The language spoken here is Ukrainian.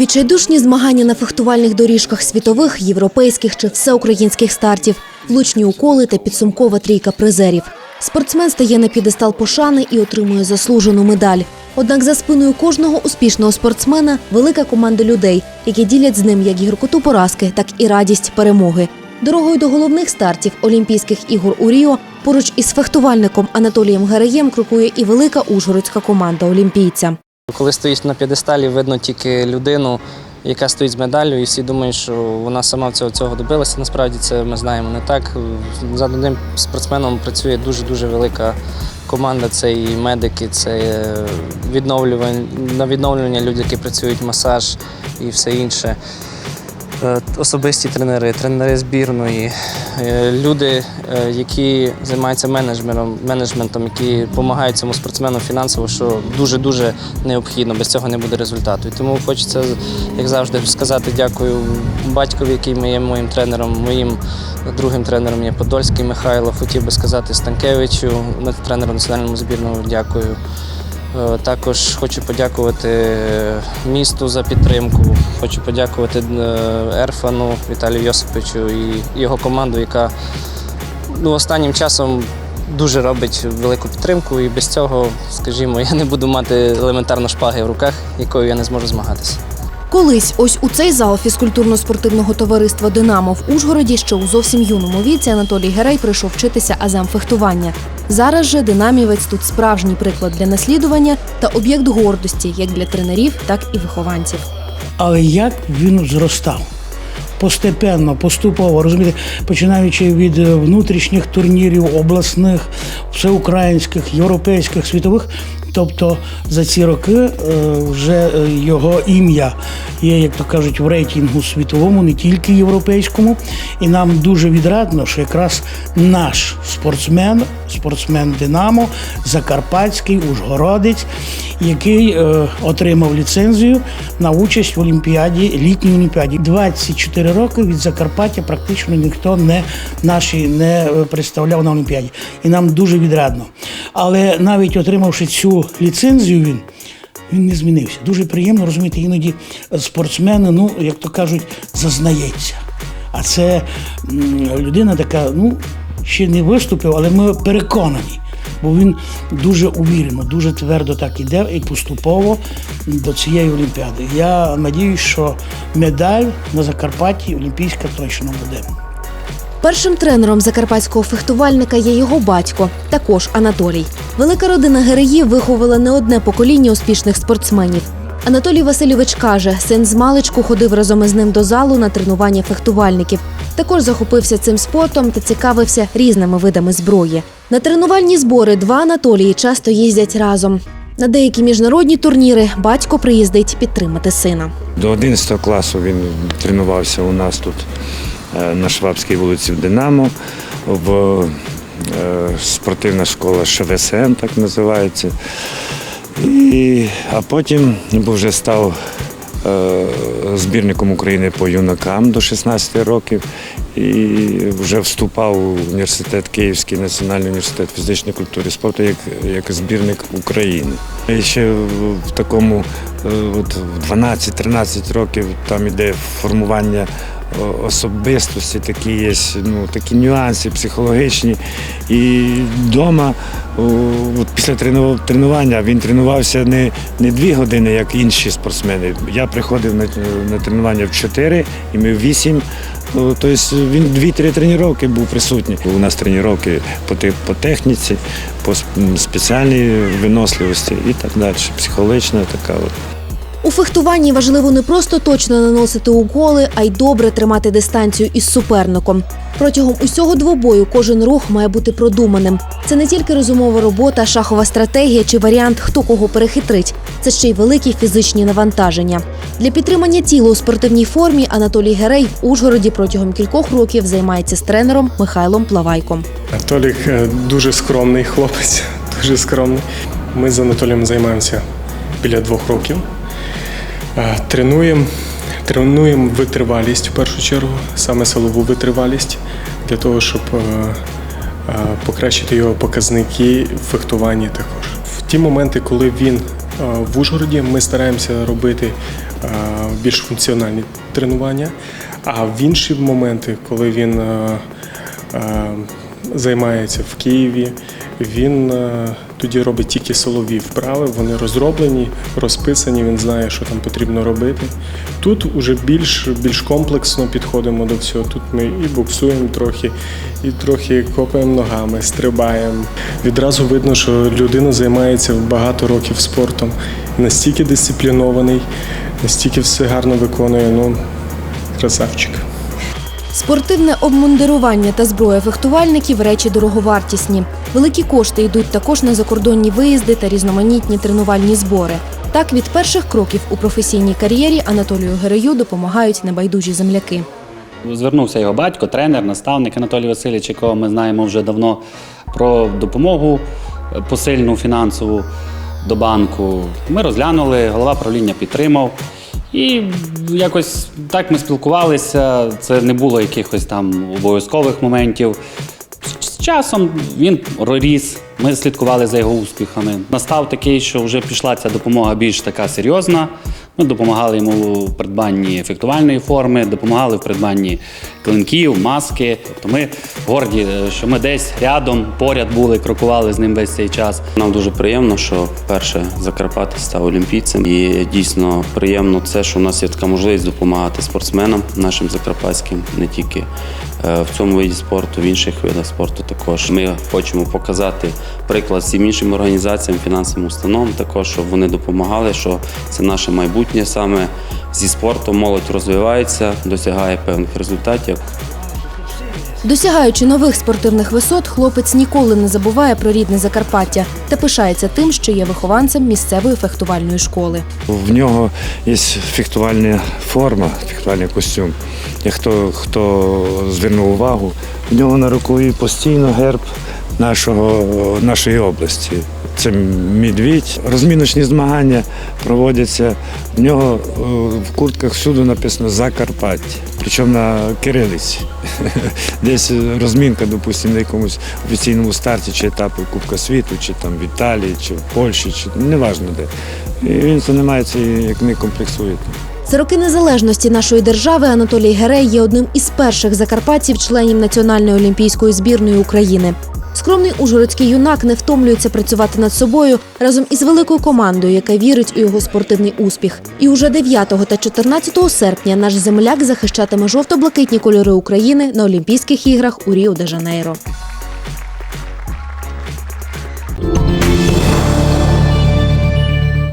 Відчайдушні змагання на фехтувальних доріжках світових, європейських чи всеукраїнських стартів, влучні уколи та підсумкова трійка призерів. Спортсмен стає на підестал пошани і отримує заслужену медаль. Однак за спиною кожного успішного спортсмена велика команда людей, які ділять з ним як гіркоту поразки, так і радість перемоги. Дорогою до головних стартів Олімпійських ігор у Ріо поруч із фехтувальником Анатолієм Гереєм крокує і велика ужгородська команда олімпійця. Коли стоїш на п'єдесталі, видно тільки людину, яка стоїть з медаллю, і всі думають, що вона сама цього, цього добилася. Насправді це ми знаємо не так. За одним спортсменом працює дуже-дуже велика команда. Це і медики, це відновлювання, на відновлювання люди, які працюють, масаж і все інше. Е, Особисті тренери, тренери збірної, е, люди, е, які займаються менеджментом, менеджментом, які допомагають цьому спортсмену фінансово, що дуже-дуже необхідно, без цього не буде результату. І тому хочеться, як завжди, сказати дякую батькові, який є моїм тренером, моїм другим тренером є Подольський Михайло. Хотів би сказати Станкевичу, тренеру національному збірному дякую. Е, Також хочу подякувати місту за підтримку. Хочу подякувати е, Ерфану Віталію Йосиповичу і його команду, яка ну, останнім часом дуже робить велику підтримку. І без цього, скажімо, я не буду мати елементарно шпаги в руках, якою я не зможу змагатися. Колись ось у цей зал фізкультурно-спортивного товариства Динамо в Ужгороді ще у зовсім юному віці Анатолій Герей прийшов вчитися азам фехтування. Зараз же динамівець тут справжній приклад для наслідування та об'єкт гордості як для тренерів, так і вихованців. Але як він зростав? Постепенно, поступово, розумієте, починаючи від е, внутрішніх турнірів, обласних, всеукраїнських, європейських, світових. Тобто за ці роки е, вже е, його ім'я є, як то кажуть, в рейтингу світовому, не тільки європейському. І нам дуже відрадно, що якраз наш спортсмен, спортсмен Динамо, Закарпатський, Ужгородець, який е, отримав ліцензію на участь в Олімпіаді, літній Олімпіаді. 24 роки від Закарпаття практично ніхто не наші не е, представляв на Олімпіаді. І нам дуже відрадно. Але навіть отримавши цю ліцензію, він. Він не змінився. Дуже приємно розуміти, іноді спортсмени, ну як то кажуть, зазнається. А це людина така, ну ще не виступив, але ми переконані. Бо він дуже увірено, дуже твердо так іде і поступово до цієї олімпіади. Я надіюсь, що медаль на Закарпатті олімпійська точно буде. Першим тренером закарпатського фехтувальника є його батько, також Анатолій. Велика родина Гереїв виховала не одне покоління успішних спортсменів. Анатолій Васильович каже, син з маличку ходив разом із ним до залу на тренування фехтувальників. Також захопився цим спортом та цікавився різними видами зброї. На тренувальні збори два Анатолії часто їздять разом. На деякі міжнародні турніри батько приїздить підтримати сина. До 11 класу він тренувався у нас тут е, на Швабській вулиці в Динамо, в е, спортивна школа ШВСМ, так називається. І, а потім вже став е, збірником України по юнакам до 16 років і вже вступав у університет Київський національний університет фізичної культури і спорту як, як збірник України. І ще в- такому е, от в 12-13 років там іде формування особистості, такі є ну, такі нюанси психологічні. І вдома, от після трену- тренування він тренувався не, не дві години, як інші спортсмени. Я приходив на, на тренування в 4 і ми в 8. Ну, Тобто він 2-3 тренування був присутній. У нас тренування по, по техніці, по спеціальній виносливості і так далі. Психологічна така. От. У фехтуванні важливо не просто точно наносити уколи, а й добре тримати дистанцію із суперником. Протягом усього двобою кожен рух має бути продуманим. Це не тільки розумова робота, шахова стратегія чи варіант, хто кого перехитрить. Це ще й великі фізичні навантаження. Для підтримання тіла у спортивній формі Анатолій Герей в Ужгороді протягом кількох років займається з тренером Михайлом Плавайком. Анатолік е, дуже скромний хлопець, дуже скромний. Ми з Анатолієм займаємося біля двох років. Е, Тренуємо, тренуємо витривалість в першу чергу, саме силову витривалість, для того, щоб е, е, покращити його показники в фехтуванні також. В ті моменти, коли він в Ужгороді ми стараємося робити е, більш функціональні тренування, а в інші моменти, коли він е, е, займається в Києві, він е, тоді робить тільки силові вправи, вони розроблені, розписані, він знає, що там потрібно робити. Тут уже більш, більш комплексно підходимо до всього. Тут ми і боксуємо трохи, і трохи копаємо ногами, стрибаємо. Відразу видно, що людина займається багато років спортом, настільки дисциплінований, настільки все гарно виконує. Ну, красавчик. Спортивне обмундирування та зброя фехтувальників речі дороговартісні. Великі кошти йдуть також на закордонні виїзди та різноманітні тренувальні збори. Так, від перших кроків у професійній кар'єрі Анатолію Герею допомагають небайдужі земляки. Звернувся його батько, тренер, наставник Анатолій Васильович, якого ми знаємо вже давно, про допомогу посильну фінансову до банку. Ми розглянули, голова правління підтримав. І якось так ми спілкувалися. Це не було якихось там обов'язкових моментів. Часом він роріс. ми слідкували за його успіхами. Настав такий, що вже пішла ця допомога більш така серйозна. Ми допомагали йому в придбанні ефектувальної форми, допомагали в придбанні клинків, маски. Тобто ми горді, е, що ми десь рядом, поряд були, крокували з ним весь цей час. Нам дуже приємно, що вперше Закарпаття став олімпійцем. І дійсно приємно це, що у нас є така можливість допомагати спортсменам нашим закарпатським, не тільки е, в цьому виді спорту, в інших видах спорту також. Ми хочемо показати приклад всім іншим організаціям, фінансовим установам, також щоб вони допомагали, що це наше майбутнє саме зі спортом. Молодь розвивається, досягає певних результатів. Досягаючи нових спортивних висот, хлопець ніколи не забуває про рідне Закарпаття та пишається тим, що є вихованцем місцевої фехтувальної школи. В нього є фехтувальна форма, фехтувальний костюм. І хто, хто звернув увагу, в нього на рукаві постійно герб нашого, нашої області. Це медвідь. Розміночні змагання проводяться. В нього е, в куртках всюди написано Закарпаття, причому на кирилиці. Десь розмінка, допустимо, на якомусь офіційному старті чи етапу Кубка світу, чи там в Італії, чи в Польщі, чи неважно де. І він займається, як не комплексує. За роки незалежності нашої держави Анатолій Герей є одним із перших закарпатців, членів Національної олімпійської збірної України. Скромний ужгородський юнак не втомлюється працювати над собою разом із великою командою, яка вірить у його спортивний успіх. І уже 9 та 14 серпня наш земляк захищатиме жовто-блакитні кольори України на Олімпійських іграх у Ріо-де-Жанейро.